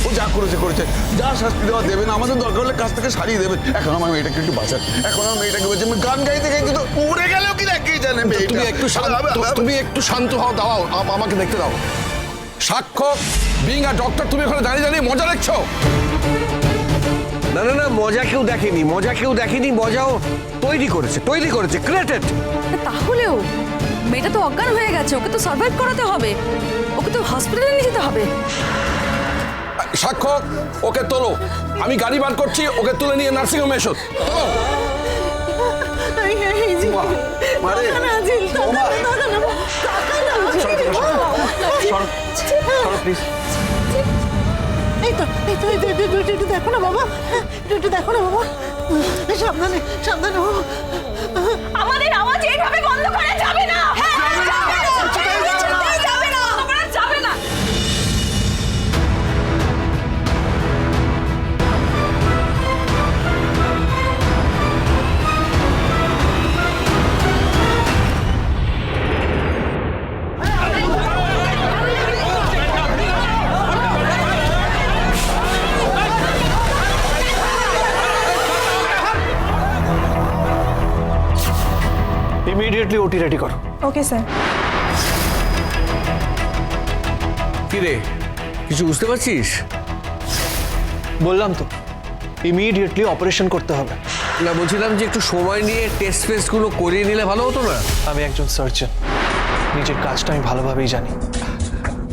ও যা করেছে করেছে। যা শাস্তি দেওয়া দেবেন আমাদের দরকার হলে কাছ থেকে সারিয়ে দেবেন এখন আমার মেয়েটাকে একটু বাঁচান। এখন আমার মেয়েটাকে বলছে আমি গান গাইতে গাইতে তো উড়ে গেলেও কি না কে জানে। তুমি একটু শান্ত তুমি একটু শান্ত হও দাও আম- আমাকে দেখতে দাও। সাক্ষ্য বিং আর ডক্টর তুমি ওখানে দাঁড়িয়ে দাঁড়িয়ে মজা দেখছ? না না না মজা কেউ দেখেনি মজা কেউ দেখেনি মজাও তৈরি করেছে তৈরি করেছে ক্রিয়েটেড তাহলেও মেয়েটা তো অজ্ঞান হয়ে গেছে ওকে তো সার্ভাইভ করাতে হবে ওকে তো হসপিটালে নিয়ে যেতে হবে। সাক্ষ্য ওকে তোলো। আমি গাড়ি বার করছি ওকে তুলে নিয়ে নার্সিং হোমে এসো। তোলো। দেখো না বাবা। একটু দেখো না বাবা। সাবধানে সাবধানে ইমিডিয়েটলি ওটি রেডি করো ওকে স্যার কি রে কিছু বুঝতে পারছিস? বললাম তো ইমিডিয়েটলি অপারেশন করতে হবে। না বলছিলাম যে একটু সময় নিয়ে টেস্ট ফেস্টগুলো করিয়ে নিলে ভালো হতো না? আমি একজন সার্জন নিজের কাজটা আমি ভালোভাবেই জানি।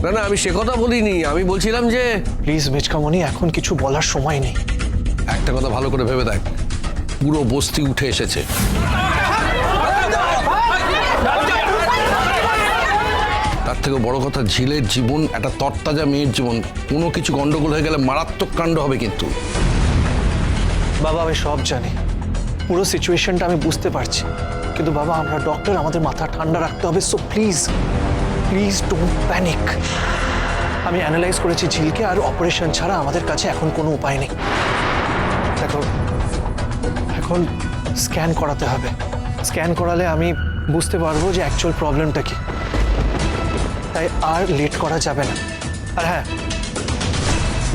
না না আমি সে কথা বলিনি আমি বলছিলাম যে প্লিজ মেচকামনি এখন কিছু বলার সময় নেই। একটা কথা ভালো করে ভেবে দেখ পুরো বস্তি উঠে এসেছে। থেকে বড় কথা, ঝিলের জীবন, একটা তরতাজা মেয়ের জীবন, কোনো কিছু গন্ডগোল হয়ে গেলে মারাত্মক কাণ্ড হবে কিন্তু। বাবা, আমি সব জানি। পুরো সিচুয়েশনটা আমি বুঝতে পারছি। কিন্তু বাবা, আমরা ডক্টর আমাদের মাথা ঠান্ডা রাখতে হবে। So please please don't panic আমি অ্যানালাইজ করেছি ঝিলকে, আর অপারেশন ছাড়া আমাদের কাছে এখন কোনো উপায় নেই। দেখো, এখন স্ক্যান করাতে হবে। স্ক্যান করালে আমি বুঝতে পারব যে অ্যাকচুয়াল প্রবলেমটা কি। তাই আর লেট করা যাবে না। আর হ্যাঁ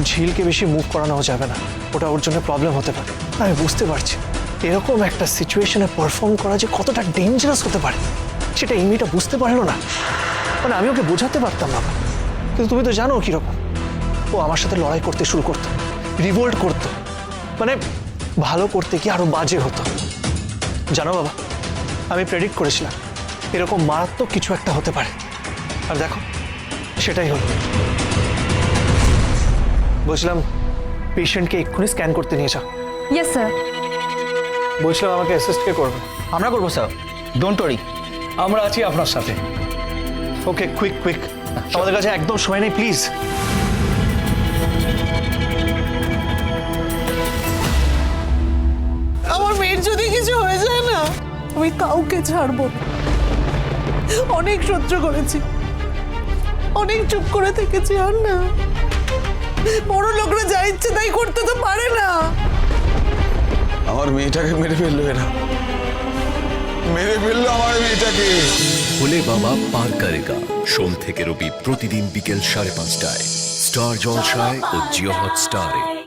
ঝিলকে বেশি মুভ করানো যাবে না। ওটা ওর জন্য প্রবলেম হতে পারে। আমি বুঝতে পারছি। এরকম একটা সিচুয়েশনে পারফর্ম করা যে কতটা ডেঞ্জারাস হতে পারে, সেটা এই মেয়েটা বুঝতে পারল না। মানে আমি ওকে বোঝাতে পারতাম না। কিন্তু তুমি তো জানো কীরকম। ও আমার সাথে লড়াই করতে শুরু করতো রিভোল্ট করতো। মানে ভালো করতে কি আরও বাজে হতো। জানো বাবা, আমি প্রেডিক্ট করেছিলাম, এরকম মারাত্মক কিছু একটা হতে পারে। আর দেখো সেটাই হলো। বলছিলাম পেশেন্টকে এক্ষুনি স্ক্যান করতে নিয়ে যাও। ইয়েস স্যার বলছিলাম আমাকে অ্যাসিস্ট কে করবে। আমরা করব স্যার ডোন্ট ওরি আমরা আছি আপনার সাথে। ওকে কুইক কুইক আমাদের কাছে একদম সময় নেই প্লিজ আমার মেয়ের যদি কিছু হয়ে যায় না আমি কাউকে ছাড়বো অনেক সহ্য করেছি। অনেক চুপ করে থেকেছি আর না বড় লোকরা যা ইচ্ছে তাই করতে তো পারে না। আমার মেয়েটাকে মেরে ফেলল এরা। মেরে ফেলল আমার মেয়েটাকে। ভোলে বাবা পার করেগা। সোম থেকে রবি প্রতিদিন বিকেল সাড়ে পাঁচটায়। স্টার জলসায় ও জিও হট স্টারে